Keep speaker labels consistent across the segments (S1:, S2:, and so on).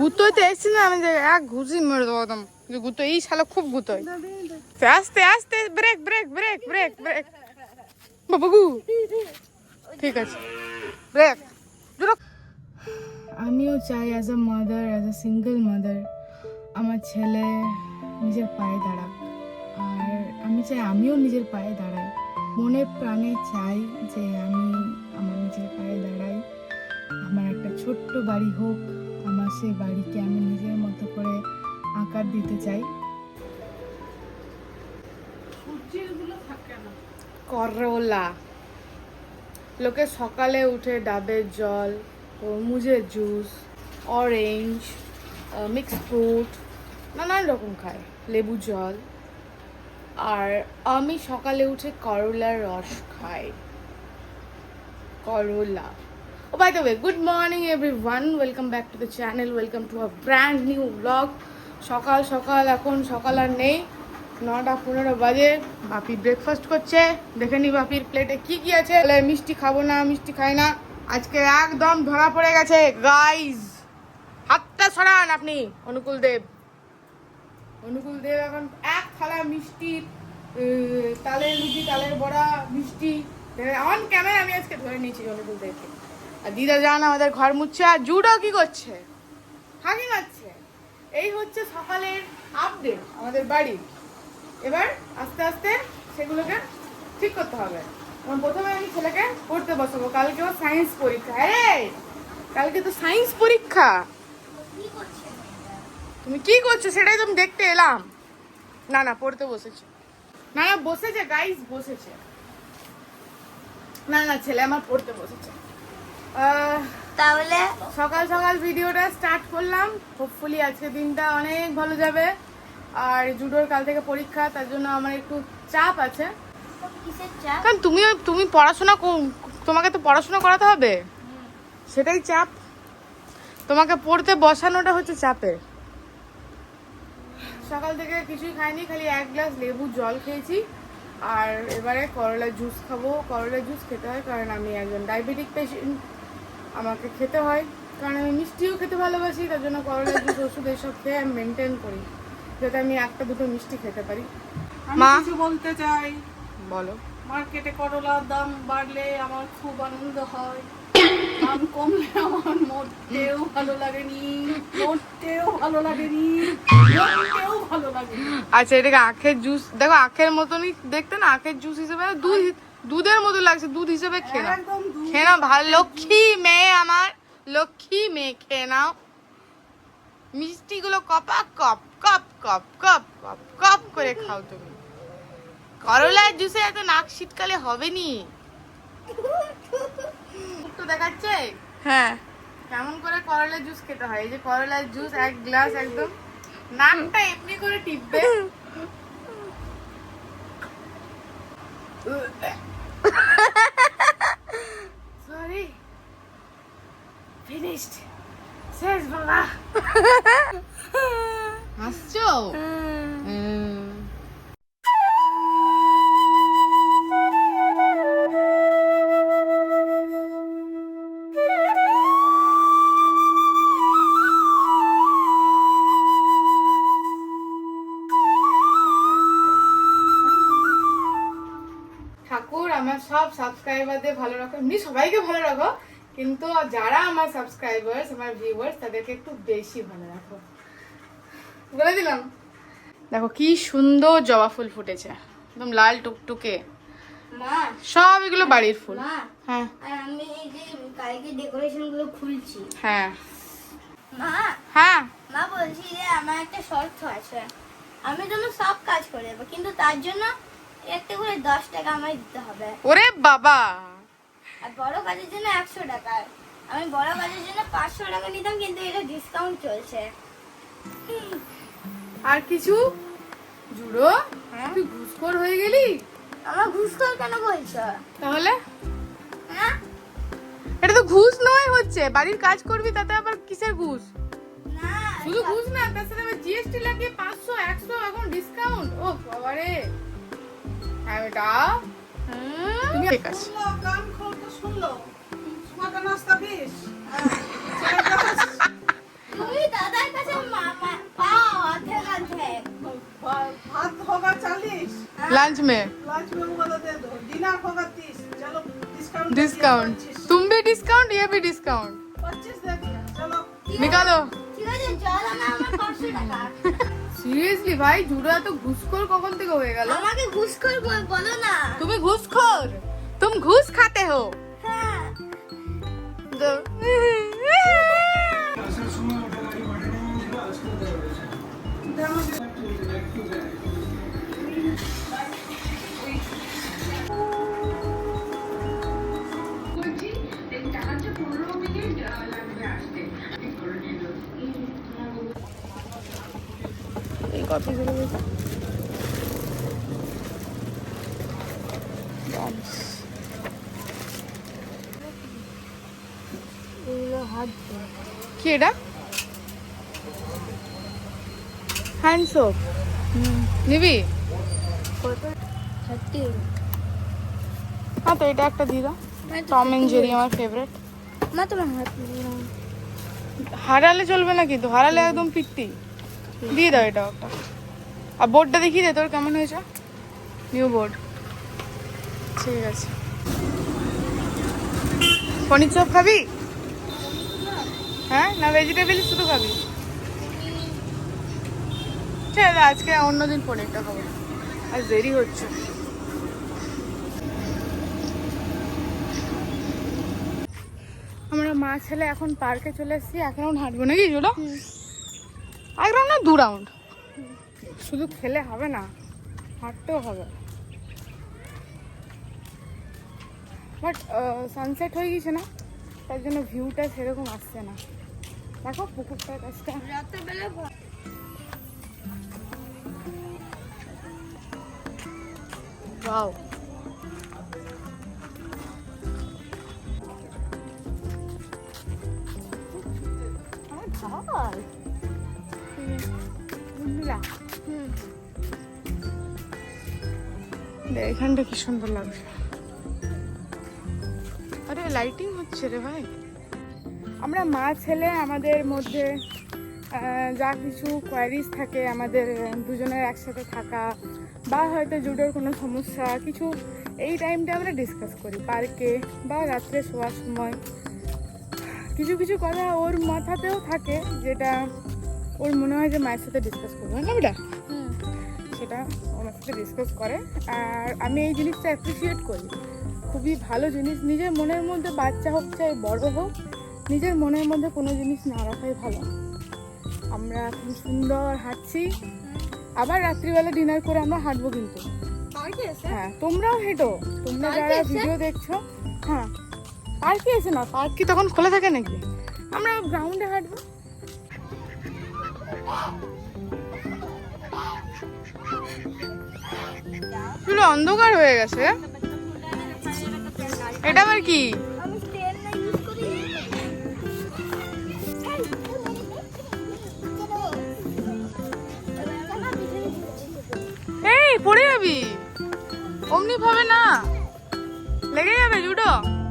S1: গুতোইতে এসছি না, আমি এক ঘুষি মেরে দেবো একদম। গুতো এই শালা খুব গুতোয় আস্তে আস্তে brake brake brake brake brake বাবু ঠিক আছে। ব্রেক আমিও চাই as a mother as a single mother আমার ছেলে নিজের পায়ে দাঁড়াক। আর আমি চাই আমিও নিজের পায়ে দাঁড়াই। মনে প্রাণে চাই যে আমি আমার নিজের পায়ে দাঁড়াই। আমার একটা ছোট্ট বাড়ি হোক সেই বাড়িকে আমি নিজের মতো করে আকার দিতে চাই। করলা। লোকে সকালে উঠে ডাবের জল তরমুজের জুস অরেঞ্জ মিক্স ফ্রুট নানান রকম খায় লেবু জল। আর আমি সকালে উঠে করলার রস খাই। করলা। ও by the way good morning every one welcome back to the channel welcome to a brand new blog সকাল সকাল এখন সকাল আর নেই। নটা পনেরো বাজে। বাপি ব্রেকফাস্ট করছে। দেখে নি বাপির প্লেটে কি কি আছে। বলে মিষ্টি খাব না মিষ্টি খাই না। আজকে একদম ধরা পড়ে গেছে। গাইজ হাতটা সরান আপনি অনুকূল দেব। অনুকূল দেব এখন এক থালা মিষ্টির আহ, তালের লুচি তালের বড়া মিষ্টি। অন ক্যামেরা আমি আজকে ধরে নিয়েছি অনুকূল দেবকে। আর দিদা যান আমাদের ঘর মুচ্ছে আর জুডো কি করছে? হাগি মারছে। এই হচ্ছে সকালের আপডেট আমাদের বাড়ি। এবার আস্তে আস্তে সেগুলোকে ঠিক করতে হবে। এবং প্রথমে আমি ছেলেকে পড়তে বসাবো। কালকে ওর সায়েন্স পরীক্ষা। হ্যাঁ কালকে তো সায়েন্স পরীক্ষা। তুমি কি করছ? সেটাই তো আমি দেখতে এলাম। না না, পড়তে বসেছে। না না, বসেছে গাইস বসেছে। না না, ছেলে আমার পড়তে বসেছে।
S2: তাহলে?
S1: সকাল সকাল ভিডিওটা স্টার্ট করলাম। হোপফুলি আজকে দিনটা অনেক ভালো যাবে। আর জুডোর কাল থেকে পরীক্ষা তার জন্য আমার একটু চাপ আছে। কারণ তুমি তুমি পড়াশোনা কো- তোমাকে তো পড়াশোনা করাতে হবে। সেটাই চাপ। তোমাকে পড়তে বসানোটা হচ্ছে চাপের। সকাল থেকে কিছুই খাইনি খালি এক গ্লাস লেবু জল খেয়েছি। আর এবারে করলা জুস খাব। করলা জুস খেতে হয় কারণ আমি একজন ডায়াবেটিক পেশেন্ট আমাকে খেতে হয়। কারণ আমি মিষ্টিও খেতে ভালোবাসি তার জন্য করলা জুস ওষুধ এসব খেয়ে আমি মেনটেন করি যাতে আমি একটা দুটো মিষ্টি খেতে পারি। মা?
S3: কিছু বলতে চাই।
S1: বলো।
S3: মার্কেটে করলার দাম বাড়লে আমার খুব আনন্দ হয়। দাম কমলে আমার মোটেও ভালো লাগেনি মোটেও ভালো লাগেনি মোটেও ভালো লাগেনি।
S1: আচ্ছা এটাকে আখের জুস দেখো আখের মতনই দেখতে না আখের জুস হিসেবে দুধ দুধের মতো লাগছে দুধ হিসেবে খেয়ে নাও। খেয়ে নাও ভালো লক্ষ্মী মেয়ে আমার লক্ষ্মী মেয়ে খেয়ে নাও। মিষ্টিগুলো কপা কপ কপ কপ কপ কপ কপ করে খাও তুমি। করলার জুসে এত নাক শীতকালে হবে নি তো দেখাচ্ছে?
S2: হ্যাঁ।
S1: কেমন করে করলার জুস খেতে হয়? এই যে করলার জুস এক গ্লাস একদম। নাকটা এমনি করে টিপবে। সরি ফিনিশড শেষ বাবা হাসছো সাবস্ক্রাইবারদের ভালো রাখো এমনি সবাইকে ভালো রাখো। কিন্তু যারা আমার সাবস্ক্রাইবার্স আমার ভিউয়ার্স তাদেরকে একটু বেশি ভালো রাখো। বলে দিলাম। দেখো কি সুন্দর জবা ফুল ফুটেছে। একদম লাল টুকটুকে।
S2: মা
S1: সব এগুলো বাড়ির ফুল। হ্যাঁ।
S2: আমি এই যে কালকে ডেকোরেশনগুলো খুলছি।
S1: হ্যাঁ।
S2: মা
S1: হ্যাঁ।
S2: মা বলছি যে আমার একটা শর্ত আছে। আমি জন্য সব কাজ করে দেবো কিন্তু তার জন্য একটা করে দশ টাকা আমায় দিতে হবে।
S1: ওরে বাবা।
S2: আর বড় কাজের জন্য একশো টাকা। আমি বড় কাজের জন্য পাঁচশো টাকা নিতাম কিন্তু এটা ডিসকাউন্ট চলছে।
S1: আর কিছু? জুড়ো
S2: হ্যাঁ?
S1: তুই ঘুষখোর হয়ে গেলি?
S2: আমার ঘুষ কর কেন বলছো?
S1: তাহলে?
S2: হ্যাঁ?
S1: এটা তো ঘুষ নয় হচ্ছে। বাড়ির কাজ করবি তাতে আবার কিসের ঘুষ?
S2: না
S1: শুধু ঘুষ না তার সাথে আবার জিএসটি লাগিয়ে পাঁচশো একশো এখন ডিসকাউন্ট ও বাবারে। আর
S2: ওটা
S1: তুমি ঠিক আছে
S3: গান খোলতে শুনলো সুমাকে নাস্তা দিস তুমি দাদার
S2: কাছে মামা পাও অর্ধেক অর্ধেক ভাত होगा 40
S1: लंच में
S3: लंच में वो दे दो डिनर होगा 30 चलो डिस्काउंट
S1: डिस्काउंट तुम भी डिस्काउंट ये भी डिस्काउंट
S3: 25 दे दिया चलो
S1: निकालो
S2: ठीक है चलो ना मैं 500 টাকা
S1: সিরিয়াসলি ভাই জুডো এত ঘুষখোর কখন থেকে হয়ে গেল?
S2: আমাকে ঘুষখোর বলো না।
S1: তুমি ঘুষখোর? তুমি ঘুষ খাতে হো।
S2: হ্যাঁ।
S1: গেছে কি এটা? হ্যান্ড সোপ নিবি? হ্যাঁ তো এটা একটা দিয়ে দাও। টম এন্ড জেরি আমার ফেভারিট
S2: মা তোমার হাত
S1: হারালে চলবে না কিন্তু হারালে একদম পিত্তি দিয়ে দাও এটা একটা আর বোর্ডটা দেখিয়ে দে, তোর কেমন হয়েছে? নিউ বোর্ড ঠিক আছে। পনির চপ খাবি? হ্যাঁ না ভেজিটেবল শুধু খাবি? ঠিক আছে আজকে অন্যদিন পনিরটা খাব। আজ দেরি হচ্ছে। আমরা মা ছেলে এখন পার্কে চলে এসেছি এখন হাঁটবো নাকি, চলো? এক রাউন্ড না দু রাউন্ড শুধু খেলে হবে না হাঁটতেও হবে। বাট সানসেট হয়ে গেছে না? তার জন্য ভিউটা সেরকম আসছে না। দেখো পুকুরটার কাছটা
S2: রাত্রেবেলা
S1: এখানটা কি সুন্দর লাগছে। আরে লাইটিং হচ্ছে রে ভাই। আমরা মা ছেলে আমাদের মধ্যে যা কিছু কোয়ারিজ থাকে আমাদের দুজনের একসাথে থাকা বা হয়তো জুডোর কোনো সমস্যা কিছু এই টাইমটা আমরা ডিসকাস করি। পার্কে বা রাত্রে শোয়ার সময়। কিছু কিছু কথা ওর মাথাতেও থাকে যেটা ওর মনে হয় যে মায়ের সাথে ডিসকাস করব না বেটা? সেটা আমার সাথে ডিসকাস করে। আর আমি এই জিনিসটা অ্যাপ্রিসিয়েট করি। খুবই ভালো জিনিস। নিজের মনের মধ্যে বাচ্চা হোক চাই বড় হোক নিজের মনের মধ্যে কোনো জিনিস না রাখাই ভালো। আমরা এখন সুন্দর হাঁটছি। আবার রাত্রিবেলা ডিনার করে আমরা হাঁটবো কিন্তু। হ্যাঁ তোমরাও হেঁটো। তোমরা যারা ভিডিও দেখছ হ্যাঁ। পার্কে এসে না পার্ক কি তখন খোলা থাকে নাকি? আমরা গ্রাউন্ডে হাঁটবো। অন্ধকার হয়ে গেছে। এটা আবার কি? এই, পড়ে যাবি। অমনি ভাবে না। লেগে যাবে, জুডো।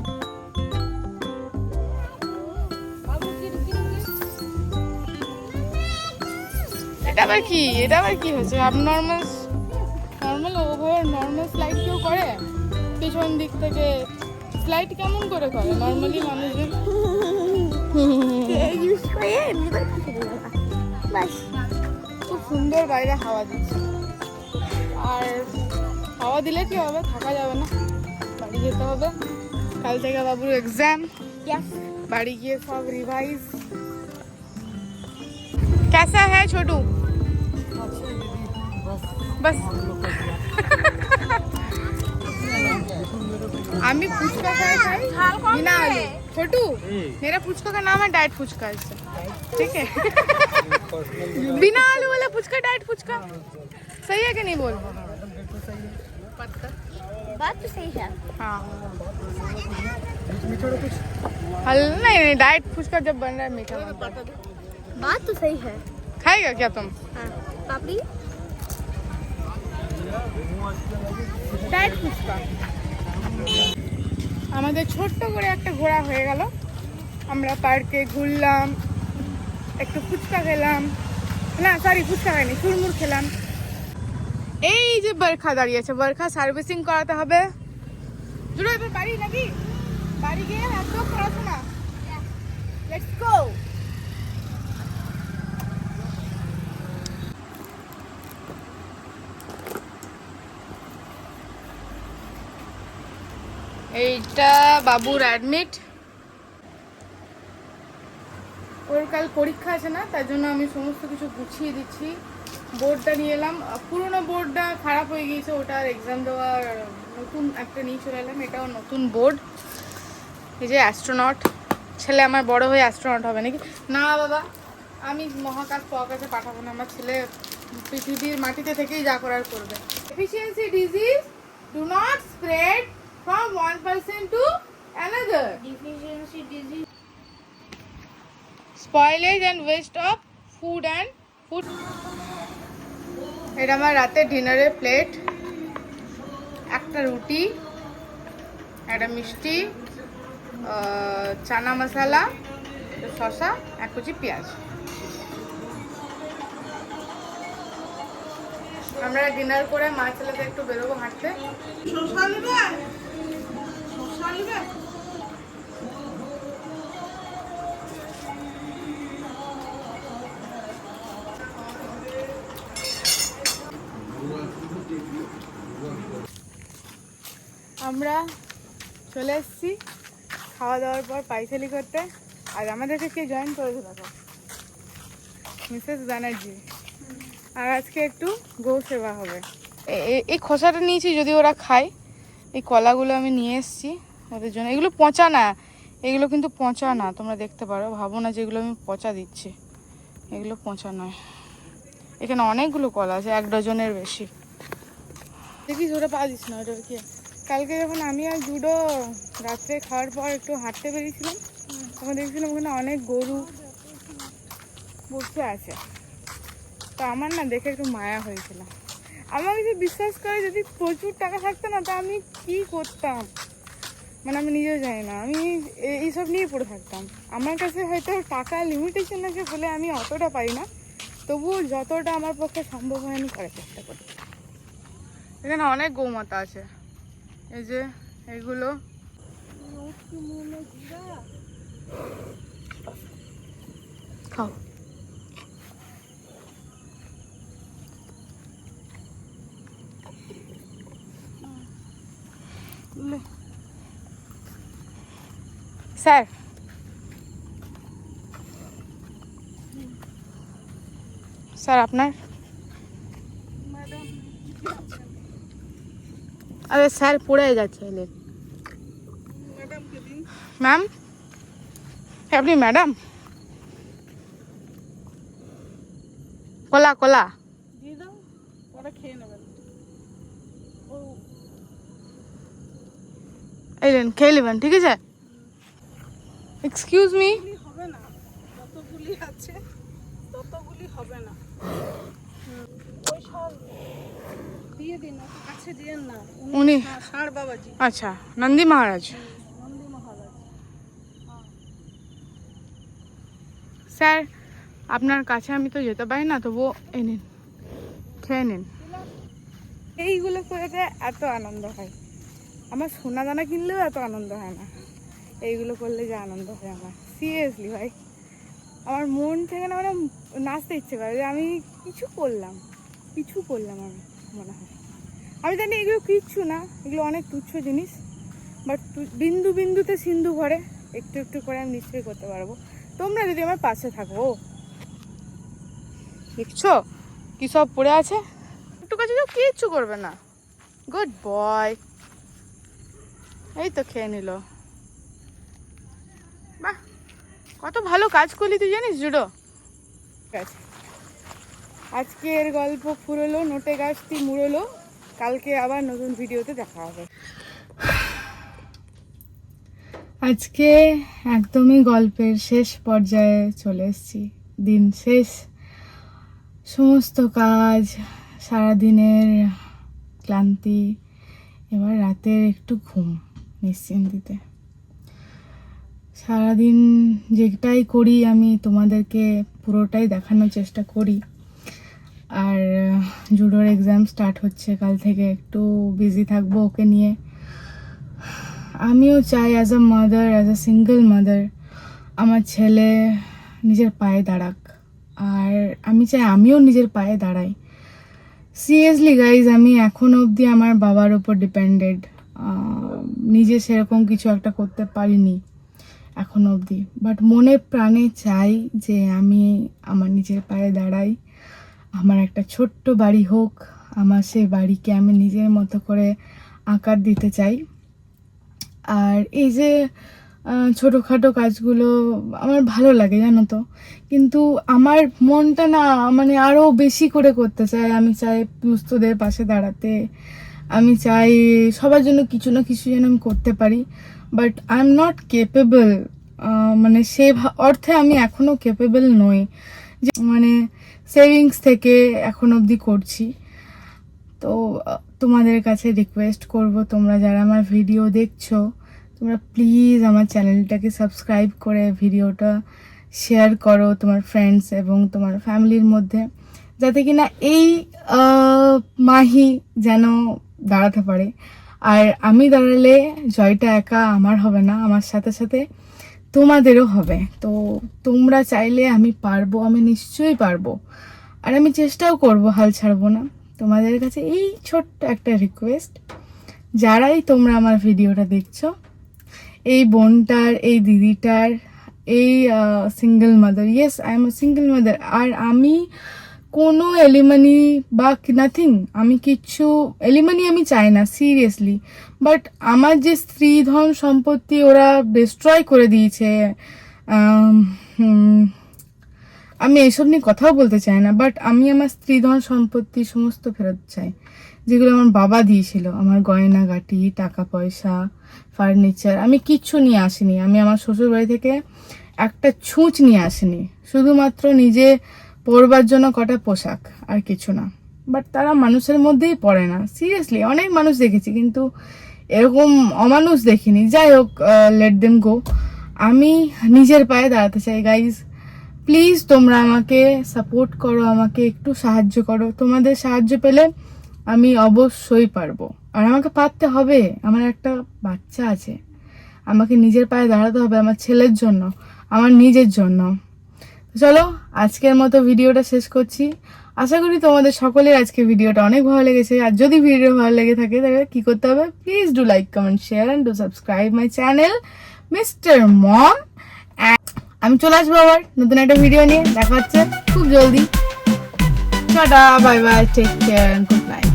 S1: এটা আবার কি এটা আবার কি হয়েছে normal normal over normal slide কেউ করে পিছন দিক থেকে স্লাইড কেমন করে করে নর্মালি মানুষজন
S2: ইউজ করে এমনি করে ফেলে দেবো বাস
S1: খুব সুন্দর বাইরে হাওয়া দিচ্ছে আর হাওয়া দিলে কি হবে থাকা যাবে না বাড়ি যেতে হবে কাল থেকে বাবুর এক্সাম
S2: ইয়াস
S1: বাড়ি গিয়ে সব রিভাইজ कैसा है छोटू बस। आम्ही पुचका छोटू मेरा पुचका का नाम है डाइट पुचका इससे। ठीक है? बिना आलू वाला पुचका डाइट पुचका सही है कि नहीं बोल?
S2: बात तो सही है।
S1: हाँ। हल नहीं नहीं डाइट पुचका जब बन रहा है मीठा
S2: बात तो सही है।
S1: खाएगा क्या तुम?
S2: हाँ।
S1: পাপড়ি? ফুচকা আমাদের ছোট্ট করে একটা ঘোরা হয়ে গেল। আমরা পার্কে ঘুরলাম, একটু ফুচকা খেলাম। না সরি ফুচকা খাইনি, চুরমুর খেলাম। এই যে বরখা দাঁড়িয়েছে বরখা সার্ভিসিং করাতে হবে। জুড়ো, এবার বাড়ি নাকি? বাড়ি গিয়ে একদম পড়াশোনা লেটস গো এইটা বাবুর অ্যাডমিট ওর কাল পরীক্ষা আছে না তার জন্য আমি সমস্ত কিছু গুছিয়ে দিচ্ছি। বোর্ডটা নিয়ে এলাম। পুরোনো বোর্ডটা খারাপ হয়ে গিয়েছে ওটার এক্সাম দেওয়ার নতুন একটা নিয়ে চলে এলাম, এটাও নতুন বোর্ড। এই যে অ্যাস্ট্রোনট ছেলে আমার বড় হয়ে অ্যাস্ট্রোনট হবে নাকি? না বাবা, আমি মহাকাশ মহাকাশে পাঠাবো না, আমার ছেলে পৃথিবীর মাটিতে থেকেই যা করার করবে। Efficiency disease do not spread from one person to another
S2: deficiency disease
S1: spoilage and waste of food and food. এটা আমার রাতের ডিনারের প্লেট একটা রুটি একটা মিষ্টি চানা মশলা একটা শসা এক কুচি পেঁয়াজ। আমরা ডিনার করে মা ছেলেতে একটু বেরোবো হাঁটতে। শসা আমরা চলে এসেছি খাওয়া দাওয়ার পর পাইথালি করতে। আর আমাদেরকে কে জয়েন করেছে দেখো? মিসেস ব্যানার্জি আর আজকে একটু গৌ সেবা হবে। এই খোসাটা নিয়েছি যদি ওরা খায়। এই কলাগুলো আমি নিয়ে এসেছি ওদের জন্য। এগুলো পচা না। এগুলো কিন্তু পচা না। তোমরা দেখতে পারো। ভাবো না যে এগুলো আমি পচা দিচ্ছি। এগুলো পচা নয়। এখানে অনেকগুলো কলা আছে, এক ডজনের বেশি। দেখিস ওটা পা দিস না, ওটা কি? কালকে যখন আমি আর জুডো রাত্রে খাওয়ার পর একটু হাঁটতে বেরিয়েছিলাম, তখন দেখছিলাম ওখানে অনেক গরু বসে আছে। তো আমার না দেখে একটু মায়া হয়েছিল। আমার কিছু বিশ্বাস করে যদি প্রচুর টাকা থাকতো না, তা আমি কি করতাম? মানে আমি নিজেও জানি না। আমি এইসব নিয়ে পড়ে থাকতাম। আমার কাছে হয়তো টাকা লিমিটেশন আছে বলে আমি অতটা পারি না। তবুও যতটা আমার পক্ষে সম্ভব হয় আমি করার চেষ্টা করি। এখানে অনেক গৌমাতা আছে। এই যে এইগুলো খাও। লে। স্যার। স্যার আপনার? আরে স্যার পড়ে যাচ্ছে এলে ম্যাম? আপনি ম্যাডাম? কলা কলা।
S3: দিয়ে দাও খেয়ে নেবেন। ও।
S1: এই নেন খেয়ে নেবেন ঠিক আছে? এক্সকিউজ মি
S3: হবে না যতগুলি আছে ততগুলি হবে না। ওই সব দিয়ে দিন ওকে কাছে দিয়েন না
S1: উনি আচ্ছা নন্দী মহারাজ।
S3: নন্দী মহারাজ।
S1: স্যার আপনার কাছে আমি তো যেতে পারি না তবুও এই নিন খেয়ে নিন। এইগুলো করে এত আনন্দ হয়। আমার সোনা দানা কিনলেও এত আনন্দ হয় না। এইগুলো করলে যে আনন্দ হয় আমার। সিরিয়াসলি ভাই। আমার মন থেকে না মানে নাচতে ইচ্ছে করে যে আমি কিছু করলাম। কিছু করলাম আমি মনে হয়। আমি জানি এগুলো কিচ্ছু না, এগুলো অনেক তুচ্ছ জিনিস বাট বিন্দু বিন্দুতে সিন্ধু ভরে একটু একটু করে আমি নিশ্চয়ই করতে পারব। তোমরা যদি আমার পাশে থাকো। দেখছ? কি সব পড়ে আছে? একটু কাছে যাও কিচ্ছু করবে না। গুড বয় এই তো খেয়ে নিল। বাহ, কত ভালো কাজ করলি তুই জানিস, জুডো? ঠিক আছে। আজকের গল্প ফুরলো, নোটে গাছটি মুড়লো। কালকে আবার নতুন ভিডিওতে দেখা হবে। আজকে একদমই গল্পের শেষ পর্যায়ে চলে এসেছি। দিন শেষ। সমস্ত কাজ, সারাদিনের ক্লান্তি, এবার রাতের একটু ঘুম নিশ্চিন্তিতে। সারাদিন যেটাই করি আমি, তোমাদেরকে পুরোটাই দেখানোর চেষ্টা করি। আর জুডোর এক্সাম স্টার্ট হচ্ছে, কাল থেকে একটু বিজি থাকব ওকে নিয়ে। আমিও চাই as a mother as a single mother আমার ছেলে নিজের পায়ে দাঁড়াক। আর আমি চাই আমিও নিজের পায়ে দাঁড়াই। সিরিয়াসলি গাইজ আমি এখন অবধি আমার বাবার উপর ডিপেন্ডেড নিজে সেরকম কিছু একটা করতে পারিনি এখন অবধি। বাট মনে প্রাণে চাই যে আমি আমার নিজের পায়ে দাঁড়াই। আমার একটা ছোট্ট বাড়ি হোক, আমার সেই বাড়িকে আমি নিজের মতো করে আকার দিতে চাই। আর এই যে ছোটোখাটো কাজগুলো আমার ভালো লাগে, জানো তো? কিন্তু আমার মনটা না মানে আরও বেশি করে করতে চাই আমি চাই দুস্থদের পাশে দাঁড়াতে, আমি চাই সবার জন্য কিছু না কিছু যেন আমি করতে পারি। But I am not capable মানে সে অর্থে আমি এখনও কেপেবল নই। মানে সেভিংস থেকে এখন অবধি করছি। তো, তোমাদের কাছে রিকোয়েস্ট করব, তোমরা যারা আমার ভিডিও দেখছ, তোমরা প্লিজ আমার চ্যানেলটাকে সাবস্ক্রাইব করে ভিডিওটা শেয়ার করো তোমার ফ্রেন্ডস এবং তোমার ফ্যামিলির মধ্যে, যাতে কিনা এই মাহি যেন দাঁড়াতে পারে। আর আমি দাঁড়ালে জয়টা একা আমার হবে না, আমার সাথে সাথে তোমাদেরও হবে। তো তোমরা চাইলে আমি পারব, আমি নিশ্চয়ই পারব। আর আমি চেষ্টাও করব, হাল ছাড়বো না। তোমাদের কাছে এই ছোট্ট একটা রিকোয়েস্ট যারাই তোমরা আমার ভিডিওটা দেখছ, এই বোনটার, এই দিদিটার, এই single mother yes I am single mother আর আমি কোনো এলিমানি বা নাথিং আমি কিচ্ছু, এলিমানি আমি চাই না সিরিয়াসলি বাট আমার যে স্ত্রী ধন সম্পত্তি ওরা ডিস্ট্রয় করে দিয়েছে, আমি এসব নিয়ে কথাও বলতে চাই না বাট আমি আমার স্ত্রী ধন সম্পত্তি সমস্ত ফেরত চাই। যেগুলো আমার বাবা দিয়েছিল, আমার গয়নাগাটি টাকা পয়সা ফার্নিচার আমি কিচ্ছু নিয়ে আসিনি। আমি আমার শ্বশুর বাড়ি থেকে একটা ছুঁচ নিয়ে আসিনি। শুধুমাত্র নিজে পরবার জন্য কটা পোশাক আর কিছু না। বাট তারা মানুষের মধ্যেই পড়ে না। সিরিয়াসলি অনেক মানুষ দেখেছি, কিন্তু এরকম অমানুষ দেখিনি। যাই হোক লেট দেম গো আমি নিজের পায়ে দাঁড়াতে চাই গাইজ প্লিজ তোমরা আমাকে সাপোর্ট করো, আমাকে একটু সাহায্য করো। তোমাদের সাহায্য পেলে আমি অবশ্যই পারব। আর আমাকে পারতে হবে। আমার একটা বাচ্চা আছে। আমাকে নিজের পায়ে দাঁড়াতে হবে আমার ছেলের জন্য, আমার নিজের জন্য। চলো, আজকের মতো ভিডিওটা শেষ করছি। আশা করি তোমাদের সকলের আজকে ভিডিওটা অনেক ভালো লেগেছে। আর যদি ভিডিও ভালো লেগে থাকে, তাহলে কি করতে হবে? Please do like comment share and do subscribe my channel mister mom আমি চলে আসব আবার নতুন একটা ভিডিও নিয়ে। দেখা হচ্ছে খুব জলদি। Tata bye bye take care good night